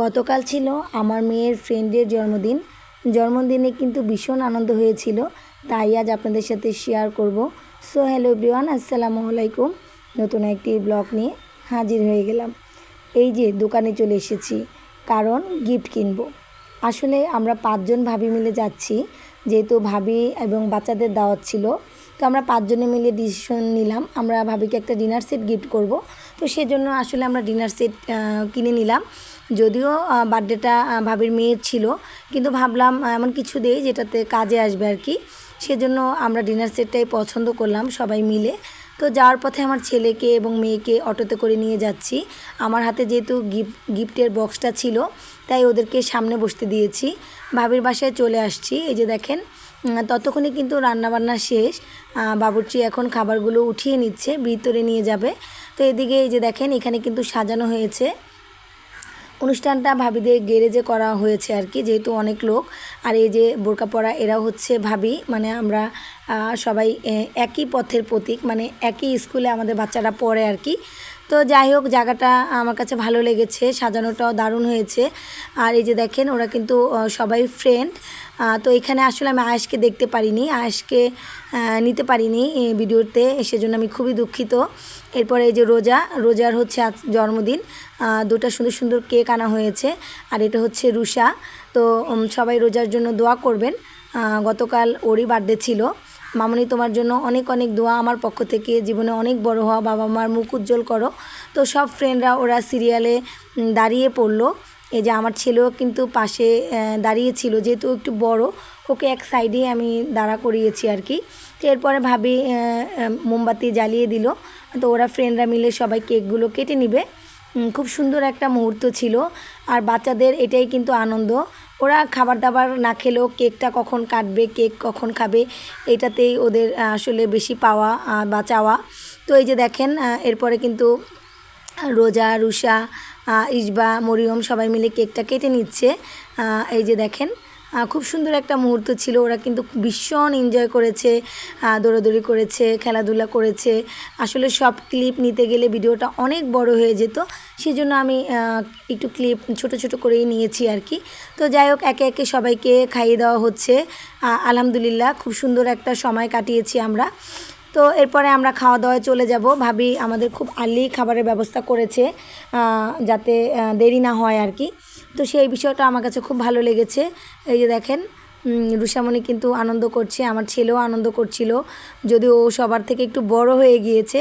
গতকাল ছিল আমার মেয়ের ফ্রেন্ডের জন্মদিন। জন্মদিনে কিন্তু ভীষণ আনন্দ হয়েছিল, তাই আজ আপনাদের সাথে শেয়ার করব। সো হ্যালো এভরিওয়ান আসসালামু আলাইকুম। নতুন একটি ব্লগ নিয়ে হাজির হয়ে গেলাম। এই যে, দোকানে চলে এসেছি, কারণ গিফট কিনবো। আসলে আমরা পাঁচজন ভাবি মিলে যাচ্ছি, যেহেতু ভাবি এবং বাচ্চাদের দাওয়াত ছিল, তো আমরা পাঁচজনে মিলে ডিসিশন নিলাম, আমরা ভাবিকে একটা ডিনার সেট গিফট করব। তো সেজন্য আসলে আমরা ডিনার সেট কিনে নিলাম। যদিও বার্থডেটা ভাবির মেয়ের ছিল, কিন্তু ভাবলাম এমন কিছু দেই যেটাতে কাজে আসবে আর কি। সেজন্য আমরা ডিনার সেটটাই পছন্দ করলাম সবাই মিলে। তো যাওয়ার পথে আমার ছেলেকে এবং মেয়েকে অটোতে করে নিয়ে যাচ্ছি। আমার হাতে যেহেতু গিফট গিফটের বক্সটা ছিল, তাই ওদেরকে সামনে বসতে দিয়েছি। ভাবির বাসায় চলে আসছি। এই যে দেখেন ততক্ষণে কিন্তু রান্নাবান্না শেষ। বাবুর্চি এখন খাবারগুলো উঠিয়ে নিচ্ছে, ভিতরে নিয়ে যাবে। তো এদিকে এই যে দেখেন, এখানে কিন্তু সাজানো হয়েছে। অনুষ্ঠানটা ভাবিদের গ্যারেজে করা হয়েছে আর কি, যেহেতু অনেক লোক। আর এই যে বোরকা পরা এরা হচ্ছে ভাবি মানে আমরা সবাই একই পথের প্রতীক মানে একই স্কুলে আমাদের বাচ্চারা পড়ে আর কি। তো যাই হোক, জায়গাটা আমার কাছে ভালো লেগেছে, সাজানোটাও দারুণ হয়েছে। আর এই যে দেখেন, ওরা কিন্তু সবাই ফ্রেন্ড তো এখানে আসলে আমি আয়েশকে দেখতে পারিনি, আয়েশকে নিতে পারিনি ভিডিওতে, সেজন্য আমি খুবই দুঃখিত। এরপরে এই যে রোজা, রোজার হচ্ছে জন্মদিন দুটা সুন্দর সুন্দর কেক আনা হয়েছে, আর এটা হচ্ছে রুষা তো সবাই রোজার জন্য দোয়া করবেন গতকাল ওরই বার্থডে ছিল। মামনি, তোমার জন্য অনেক অনেক দোয়া আমার পক্ষ থেকে, জীবনে অনেক বড় হওয়া, বাবা মার মুখ উজ্জ্বল করো। তো সব ফ্রেন্ডরা ওরা সিরিয়ালে দাঁড়িয়ে পড়ল। এই যে আমার ছেলেও কিন্তু পাশে দাঁড়িয়েছিল, যেহেতু একটু বড়, ওকে এক সাইডে আমি দাঁড়া করিয়েছি আর কি। তো এরপরে ভাবি মোমবাতি জ্বালিয়ে দিল। তো ওরা ফ্রেন্ডরা মিলে সবাই কেকগুলো কেটে নিবে। খুব সুন্দর একটা মুহূর্ত ছিল। আর বাচ্চাদের এটাই কিন্তু আনন্দ। ওরা খাবার দাবার না খেলেও কেকটা কখন কাটবে কেক কখন খাবে, এটাতেই ওদের আসলে বেশি পাওয়া বা চাওয়া। তো এই যে দেখেন এরপরে কিন্তু রোজা রুষা ইসবা মরিয়ম সবাই মিলে কেকটা কেটে নিচ্ছে। এই যে দেখেন খুব সুন্দর একটা মুহূর্ত ছিল। ওরা কিন্তু ভীষণ এনজয় করেছে দৌড়াদৌড়ি করেছে, খেলাধুলা করেছে। আসলে সব ক্লিপ নিতে গেলে ভিডিওটা অনেক বড় হয়ে যেত। সেজন্য আমি একটু ক্লিপ ছোট ছোট করেই নিয়েছি আর কি। তো যাই হোক, একে একে সবাইকে খাইয়ে দেওয়া হচ্ছে। আলহামদুলিল্লাহ, খুব সুন্দর একটা সময় কাটিয়েছি আমরা। তো এরপরে আমরা খাওয়া দাওয়ায় চলে যাব। ভাবি আমাদের খুব আর্লি খাবারের ব্যবস্থা করেছে যাতে দেরি না হয় আর কি তো সেই বিষয়টা আমার কাছে খুব ভালো লেগেছে। এই যে দেখেন রুষামণি কিন্তু আনন্দ করছে, আমার ছেলেও আনন্দ করছিল। যদিও ও সবার থেকে একটু বড় হয়ে গিয়েছে,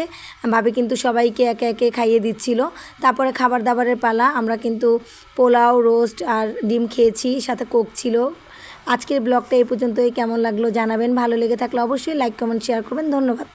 ভাবি কিন্তু সবাইকে একে একে খাইয়ে দিচ্ছিল। তারপরে খাবার দাবারের পালা, আমরা কিন্তু পোলাও, রোস্ট আর ডিম খেয়েছি, সাথে কোক ছিল। আজকের ব্লগটা এই পর্যন্তই। কেমন লাগল জানাবেন, ভালো লেগে থাকলে অবশ্যই লাইক কমেন্ট শেয়ার করবেন। ধন্যবাদ।